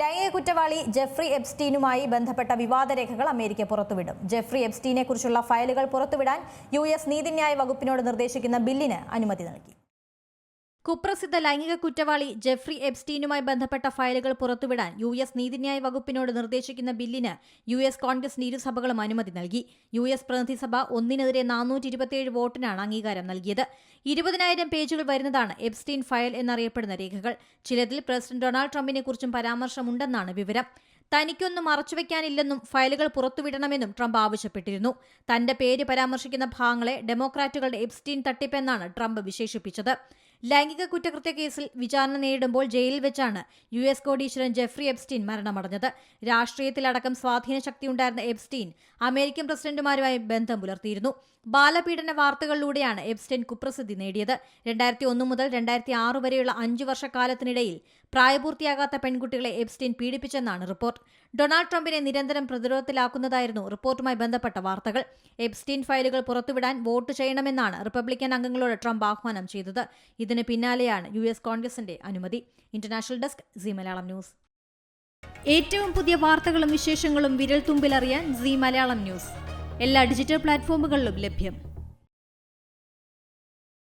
ലൈംഗിക കുറ്റവാളി ജെഫ്രി എബ്സ്റ്റീനുമായി ബന്ധപ്പെട്ട വിവാദ രേഖകൾ അമേരിക്ക പുറത്തുവിടും. ജെഫ്രി എബ്സ്റ്റീനെ കുറിച്ചുള്ള ഫയലുകൾ പുറത്തുവിടാൻ യു എസ് നീതിന്യായ വകുപ്പിനോട് നിർദ്ദേശിക്കുന്ന ബില്ലിന് അനുമതി നൽകി. കുപ്രസിദ്ധ ലൈംഗിക കുറ്റവാളി ജെഫ്രി എബ്സ്റ്റീനുമായി ബന്ധപ്പെട്ട ഫയലുകൾ പുറത്തുവിടാൻ യു എസ് നീതിന്യായ വകുപ്പിനോട് നിർദ്ദേശിക്കുന്ന ബില്ലിന് യു എസ് കോൺഗ്രസ് ഇരുസഭകളും അനുമതി നൽകി. യു എസ് പ്രതിനിധിസഭ ഒന്നിനെതിരെ നാനൂറ്റി ഇരുപത്തിയേഴ് വോട്ടിനാണ് അംഗീകാരം നൽകിയത്. ഇരുപതിനായിരം പേജുകൾ വരുന്നതാണ് എബ്സ്റ്റീൻ ഫയൽ എന്നറിയപ്പെടുന്ന രേഖകൾ. ചിലതിൽ പ്രസിഡന്റ് ഡൊണാൾഡ് ട്രംപിനെ കുറിച്ചും പരാമർശമുണ്ടെന്നാണ് വിവരം. തനിക്കൊന്നും മറച്ചുവെക്കാനില്ലെന്നും ഫയലുകൾ പുറത്തുവിടണമെന്നും ട്രംപ് ആവശ്യപ്പെട്ടിരുന്നു. തന്റെ പേര് പരാമർശിക്കുന്ന ഭാഗങ്ങളെ ഡെമോക്രാറ്റുകളുടെ എബ്സ്റ്റീൻ തട്ടിപ്പെന്നാണ് ട്രംപ് വിശേഷിപ്പിച്ചത്. ലൈംഗിക കുറ്റകൃത്യ കേസിൽ വിചാരണ നേരിടുമ്പോൾ ജയിലിൽ വെച്ചാണ് യു എസ് കോടീശ്വരൻ ജെഫ്രി എബ്സ്റ്റീൻ മരണമടഞ്ഞത്. രാഷ്ട്രീയത്തിലടക്കം സ്വാധീന ശക്തിയുണ്ടായിരുന്ന എബ്സ്റ്റീൻ അമേരിക്കൻ പ്രസിഡന്റുമാരുമായി ബന്ധം പുലർത്തിയിരുന്നു. ബാലപീഡന വാർത്തകളിലൂടെയാണ് എബ്സ്റ്റീൻ കുപ്രസിദ്ധി നേടിയത്. രണ്ടായിരത്തി ഒന്ന് മുതൽ രണ്ടായിരത്തി ആറ് വരെയുള്ള അഞ്ചു വർഷക്കാലത്തിനിടയിൽ പ്രായപൂർത്തിയാകാത്ത പെൺകുട്ടികളെ എബ്സ്റ്റീൻ പീഡിപ്പിച്ചെന്നാണ് റിപ്പോർട്ട്. ഡൊണാൾഡ് ട്രംപിനെ നിരന്തരം പ്രതിരോധത്തിലാക്കുന്നതായിരുന്നു റിപ്പോർട്ടുമായി ബന്ധപ്പെട്ട വാർത്തകൾ. എബ്സ്റ്റീൻ ഫയലുകൾ പുറത്തുവിടാൻ വോട്ട് ചെയ്യണമെന്നാണ് റിപ്പബ്ലിക്കൻ അംഗങ്ങളോട് ട്രംപ് ആഹ്വാനം ചെയ്തത്. ഇതിന് പിന്നാലെയാണ് യു എസ് കോൺഗ്രസിന്റെ അനുമതി. International desk Zee Malayalam news. ഏറ്റവും പുതിയ വാർത്തകളും വിശേഷങ്ങളും വിരൽ തുമ്പിലറിയാൻ സി മലയാളം ന്യൂസ്. എല്ലാ ഡിജിറ്റൽ പ്ലാറ്റ്ഫോമുകളിലും ലഭ്യം.